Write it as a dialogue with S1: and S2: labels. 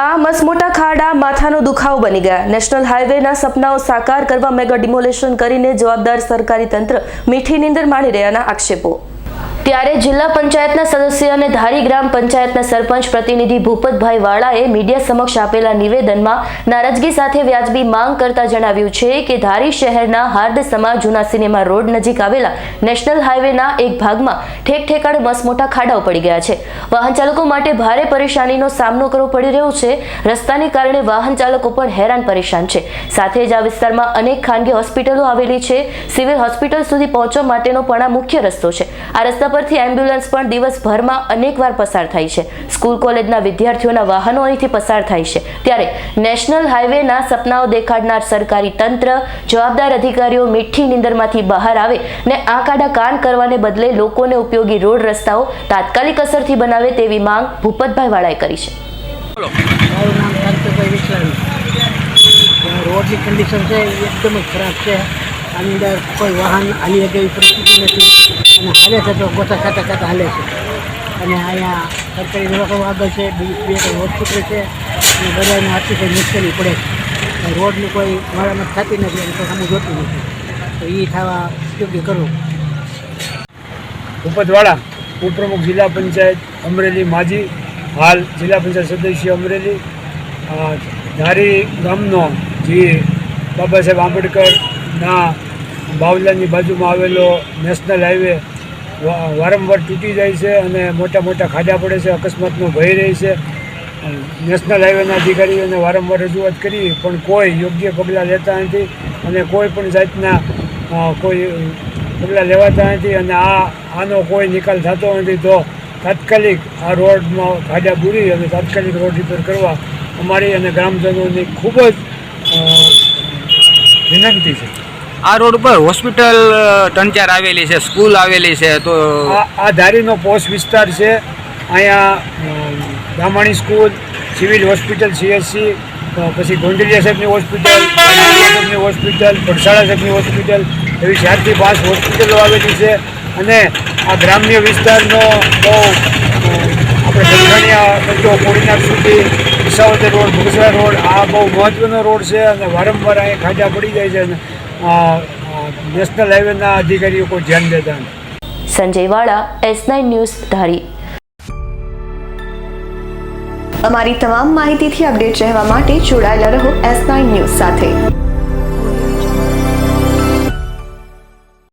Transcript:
S1: આ મસમોટા ખાડા માથાનો દુખાવો બની ગયા. નેશનલ હાઈવેના સપનાઓ સાકાર કરવા મેગા ડિમોલેશન કરીને જવાબદાર સરકારી તંત્ર મીઠી નીંદર માણી રહ્યાના આક્ષેપો. ત્યારે જિલ્લા પંચાયતના સદસ્ય અને ધારી ગ્રામ પંચાયતના સરપંચ પ્રતિનિધિ ભૂપતભાઈ વાળાએ મીડિયા સમક્ષ આપેલા નિવેદનમાં નારાજગી સાથે વ્યાજબી માંગ કરતા જણાવ્યું છે કે ધારી શહેરના હાર્દસમા જૂના સિનેમા રોડ નજીક આવેલા નેશનલ હાઈવેના એક ભાગમાં ઠેક ઠેકાણે મસમોટા ખાડાઓ પડી ગયા છે. વાહન ચાલકો માટે ભારે પરેશાનીનો સામનો કરવો પડી રહ્યો છે. રસ્તાને કારણે વાહન ચાલકો પણ હેરાન પરેશાન છે. સાથે જ આ વિસ્તારમાં અનેક ખાનગી હોસ્પિટલો આવેલી છે. સિવિલ હોસ્પિટલ સુધી પહોંચવા માટેનો પણ આ મુખ્ય રસ્તો છે. આ રસ્તા પરથી એમ્બ્યુલન્સ પણ દિવસભરમાં અનેકવાર પસાર થાય છે. સ્કૂલ કોલેજના વિદ્યાર્થીઓના વાહનો અહીંથી પસાર થાય છે. ત્યારે નેશનલ હાઈવેના સપનાઓ દેખાડનાર સરકારી તંત્ર જવાબદાર અધિકારીઓ મીઠી નીંદરમાંથી બહાર આવે ને આંકાડા કાન કરવાને બદલે લોકોને ઉપયોગી રોડ રસ્તાઓ તાત્કાલિક અસરથી બનાવે તેવી માંગ ભૂપતભાઈ વાળાએ કરી છે.
S2: મારું નામ શાંતિભાઈ વિસલાણી રોડની કન્ડિશન છે એકદમ જ ખરાબ છે. આની અંદર કોઈ વાહન હાલી શકે એવી પરિસ્થિતિ નથી. અને હાલે છે તો ગોતા ખાતા ખાતા હાલે છે. અને અહીંયા સરકારી દવાખાનું આગળ છે, બીજી બે કોઈ હોસ્પિટલ છે. અને બધાને અતિશય મુશ્કેલી પડે છે. રોડની કોઈ મરામત થતી નથી અને કોઈ સામું જોતું નથી. તો એ થવા યોગ્ય કરવું.
S3: ઉપતવાડા ઉપપ્રમુખ જિલ્લા પંચાયત અમરેલી માજી, હાલ જિલ્લા પંચાયત સદસ્ય અમરેલી. ધારી ગામનો જે બાબા સાહેબ આંબેડકરના બાવલાની બાજુમાં આવેલો નેશનલ હાઈવે વારંવાર તૂટી જાય છે અને મોટા મોટા ખાડા પડે છે, અકસ્માતનો ભય રહે છે. નેશનલ હાઈવેના અધિકારીઓને વારંવાર રજૂઆત કરી, પણ કોઈ યોગ્ય પગલાં લેતા નથી અને કોઈ પણ જાતના કોઈ પગલાં લેવાતા નથી અને આ, આનો કોઈ નિકાલ થતો નથી. તો તાત્કાલિક આ રોડમાં ખાડા પૂરી અને તાત્કાલિક રોડ રિપેર કરવા અમારી અને ગ્રામજનોની ખૂબ જ વિનંતી છે.
S4: આ રોડ ઉપર હોસ્પિટલ ત્રણ ચાર આવેલી છે, સ્કૂલ આવેલી છે, તો
S3: આ ધારીનો પોસ્ટ વિસ્તાર છે. અહીંયા Brahmani school, civil hospital, CSC પછી ગોંડલિયા સાહેબની હોસ્પિટલ સાહેબની હોસ્પિટલ પડસાળા સાહેબની હોસ્પિટલ, એવી ચારથી પાંચ હોસ્પિટલો આવેલી છે. અને આ ગ્રામ્ય વિસ્તારનો બહુ આપણે દક્ષિણિયા બધો કોડીનાર સુધી, વિસાવદર રોડ ભૂસરા રોડ, આ બહુ મહત્ત્વનો રોડ છે અને વારંવાર અહીંયા ખાડા પડી જાય છે અને નેશનલ હાઈવેના અધિકારીઓ કોઈ ધ્યાન દેતા નથી.
S1: સંજય વાળા એસ નાઇન ન્યૂઝ ધારી.
S5: અમારી તમામ માહિતીથી અપડેટ રહેવા માટે જોડાયેલા રહો એસ નાઇન ન્યૂઝ સાથે.